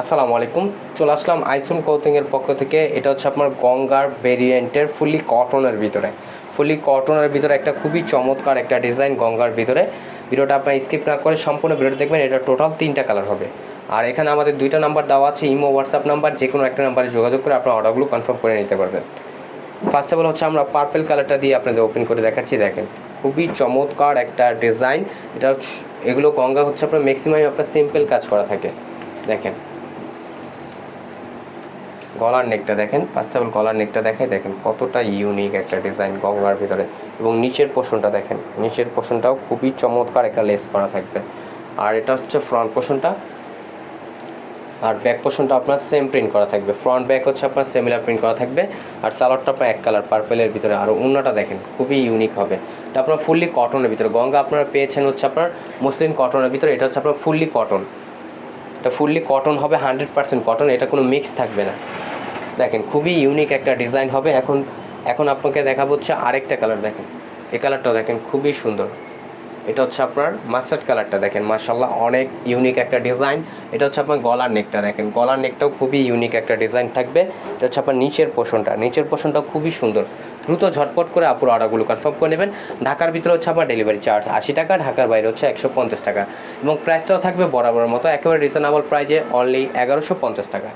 আসসালামু আলাইকুম। চলে আসলাম আইসুন কোথিংয়ের পক্ষ থেকে। এটা হচ্ছে আপনার গঙ্গার ভেরিয়েন্টের ফুলি কটনের ভিতরে। ফুলি কটনের ভিতরে একটা খুবই চমৎকার একটা ডিজাইন গঙ্গার ভিতরে। ভিডিওটা আপনার স্কিপ না করে সম্পূর্ণ ভিডিওটা দেখবেন। এটা টোটাল তিনটা কালার হবে। আর এখানে আমাদের দুইটা নাম্বার দেওয়া আছে, ইমো হোয়াটসঅ্যাপ নাম্বার যে কোনো একটা নাম্বারে যোগাযোগ করে আপনার অর্ডারগুলো কনফার্ম করে নিতে পারবেন। ফার্স্ট অফ অল হচ্ছে আমরা পার্পেল কালারটা দিয়ে আপনাদের ওপেন করে দেখাচ্ছি, দেখেন। খুবই চমৎকার একটা ডিজাইন এটা এগুলো গঙ্গা হচ্ছে আপনার ম্যাক্সিমাম আপনার সিম্পল কাজ করা থাকে। দেখেন। গলার নেকটা দেখেন ফার্স্ট অফ অল গলার নেকটা দেখে দেখেন কতটা ইউনিক একটা ডিজাইন গঙ্গার ভিতরে। এবং নিচের পোষণটা দেখেন, নিচের পোষণটাও খুবই চমৎকার একটা লেস করা থাকবে। আর এটা হচ্ছে ফ্রন্ট পোষণটা আর ব্যাক পোর্শনটা আপনার সেম প্রিন্ট করা থাকবে। ফ্রন্ট ব্যাক হচ্ছে আপনার সেমিলার প্রিন্ট করা থাকবে। আর সালোয়ারটা আপনার এক কালার পার্পেলের ভিতরে। আর অন্যটা দেখেন, খুবই ইউনিক হবে। এটা আপনার ফুললি কটনের ভিতরে। গঙ্গা আপনারা পেয়েছেন হচ্ছে আপনার মুসলিম কটনের ভিতরে। এটা হচ্ছে আপনার ফুললি কটন এটা ফুললি কটন হবে হান্ড্রেড পার্সেন্ট কটন এটা কোনো মিক্স থাকবে না। দেখেন, খুবই ইউনিক একটা ডিজাইন হবে। এখন এখন আপনাকে দেখাবো হচ্ছে আরেকটা কালার দেখেন। এই কালারটাও দেখেন, খুবই সুন্দর। এটা হচ্ছে আপনার মাস্টার্ড কালারটা দেখেন মার্শাল্লাহ অনেক ইউনিক একটা ডিজাইন এটা হচ্ছে আপনার গলার নেকটা দেখেন। গলার নেকটাও খুবই ইউনিক একটা ডিজাইন থাকবে। এটা হচ্ছে আপনার নিচের পোষণটা নিচের পোষণটাও খুবই সুন্দর। দ্রুত ঝটপট করে আপুর অর্ডারগুলো কনফার্ম করে নেবেন। ঢাকার ভিতরে হচ্ছে আপনার ডেলিভারি চার্জ আশি টাকা, ঢাকার বাইরে হচ্ছে একশো পঞ্চাশ টাকা। এবং প্রাইসটাও থাকবে বরাবরের মতো, একেবারে রিজনেবল প্রাইজে অনলি এগারোশো পঞ্চাশ টাকা।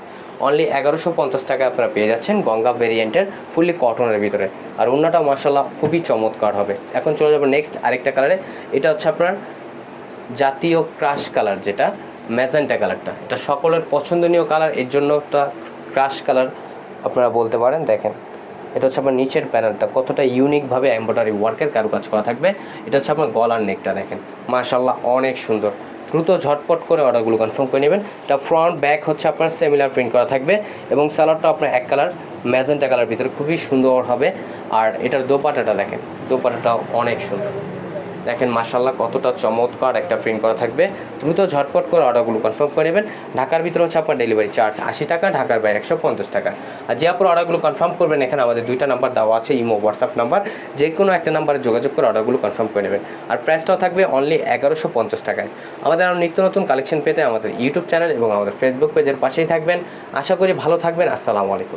অনলি এগারোশো পঞ্চাশ টাকা আপনারা পেয়ে যাচ্ছেন গঙ্গা ভেরিয়েন্টের ফুললি কটনের ভিতরে। আর অন্যটা মার্শাল্লাহ খুবই চমৎকার হবে। এখন চলে যাব নেক্সট আরেকটা কালারে এটা হচ্ছে আপনার জাতীয় ক্রাশ কালার যেটা ম্যাজেন্টা কালারটা এটা সকলের পছন্দনীয় কালারের জন্য একটা ক্রাশ কালার আপনারা বলতে পারেন, দেখেন। এটা হচ্ছে আপনার নিচের প্যানেলটা কতটা ইউনিকভাবে এমব্রয়ডারি ওয়ার্কের কারুকাজ করা থাকবে, এটা হচ্ছে আপনার গলার নেকটা দেখেন। মাশাল্লাহ অনেক সুন্দর। দ্রুত ঝটপট করে অর্ডারগুলো কনফার্ম করে নেবেন। এটা ফ্রন্ট ব্যাক হচ্ছে আপনার সেমিলার প্রিন্ট করা থাকবে এবং সালোয়ারটা আপনার এক কালার ম্যাজেন্টা কালার ভিতরে খুবই সুন্দর হবে। আর এটার দোপাটাটা দেখেন দোপাটাটাও অনেক সুন্দর। দেখেন মাসাল্লাহ কতটা চমৎকার একটা প্রিন্ট করা থাকবে। দ্রুত ঝটপট করে অর্ডারগুলো কনফার্ম করে নেবেন। ঢাকার ভিতরে হচ্ছে আপনার ডেলিভারি চার্জ আশি টাকা, ঢাকার বাইরে একশো পঞ্চাশ টাকা। আর যে আপনার অর্ডারগুলো কনফার্ম করবেন, এখানে আমাদের দুইটা নাম্বার দেওয়া আছে, ইমো হোয়াটসঅ্যাপ নাম্বার যে কোনো একটা নাম্বারে যোগাযোগ করে অর্ডারগুলো কনফার্ম করে নেবেন। আর প্রাইসটাও থাকবে অনলি এগারোশো পঞ্চাশ টাকায়। আমাদের আরও নিত্য নতুন কালেকশন পেতে আমাদের ইউটিউব চ্যানেল এবং আমাদের ফেসবুক পেজের পাশেই থাকবেন। আশা করি ভালো থাকবেন। আসসালামু আলাইকুম।